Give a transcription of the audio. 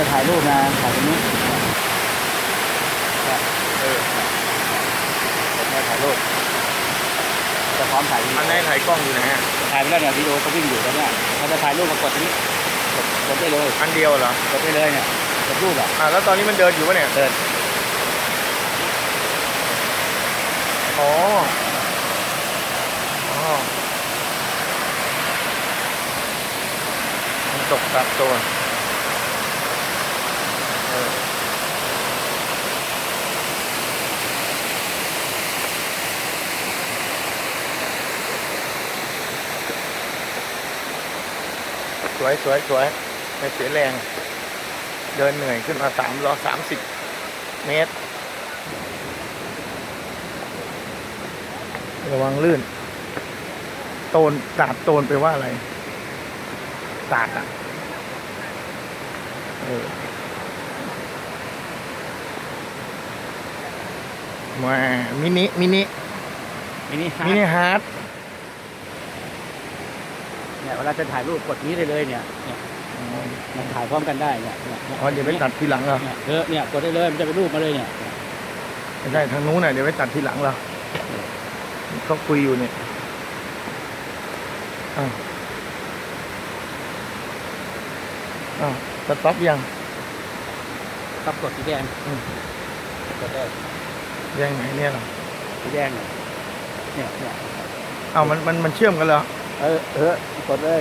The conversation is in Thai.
จะถ่ายรูปนะถ่ายตรงนี้เออผมจะถ่ายรูปจะพร้อมถ่ายวีดีอันไหนถ่ายกล้องอยู่นะฮะถ่ายไปแล้วเนี่ยวิดีโอก็วิ่งอยู่ตอนเนี้ยเราจะถ่ายรูปมากดตรงนี้กดกดได้เลยอันเดียวเหรอกดได้เลยเนี่ยกดรูปอะอ่าแล้วตอนนี้มันเดินอยู่ปะเนี่ยเดินอ๋ออ๋อมันตกตัดตัว สวยสวยสวยไม่เสียแรง เดินเหนื่อยขึ้นมาสามร้อยสามสิบเมตร ระวังลื่น โตนตาดโตนไปว่าอะไร ตาดอะเออ มามินิ มินิ มินิฮามินิร์ดฮาร์ดเนี่ยเวลาจะถ่ายรูปกดนี้ได้เลยเนี่ยเนี่ยมันถ่ายพร้อมกันได้เนี่ยเนี่ยนี่อ๋อเดี๋ยวไปตัดทีหลังเหรอเนี่ยเออเนี่ยกดได้เลยมันจะเป็นรูปมาเลยเนี่ยไม่ใช่ทางนู้นน่ะเดี๋ยวไปตัดทีหลังเหรอเขาคุยอยู่เนี่ยอ้าวอ้าวสต็อปยัง ครับกดสีแดงอืม กดได้ ยังไงเนี่ยเหรอสีแดงเนี่ยเนี่ยเนี่ยอ้าวมันมันมันเชื่อมกันเหรอ เออเออกดเลย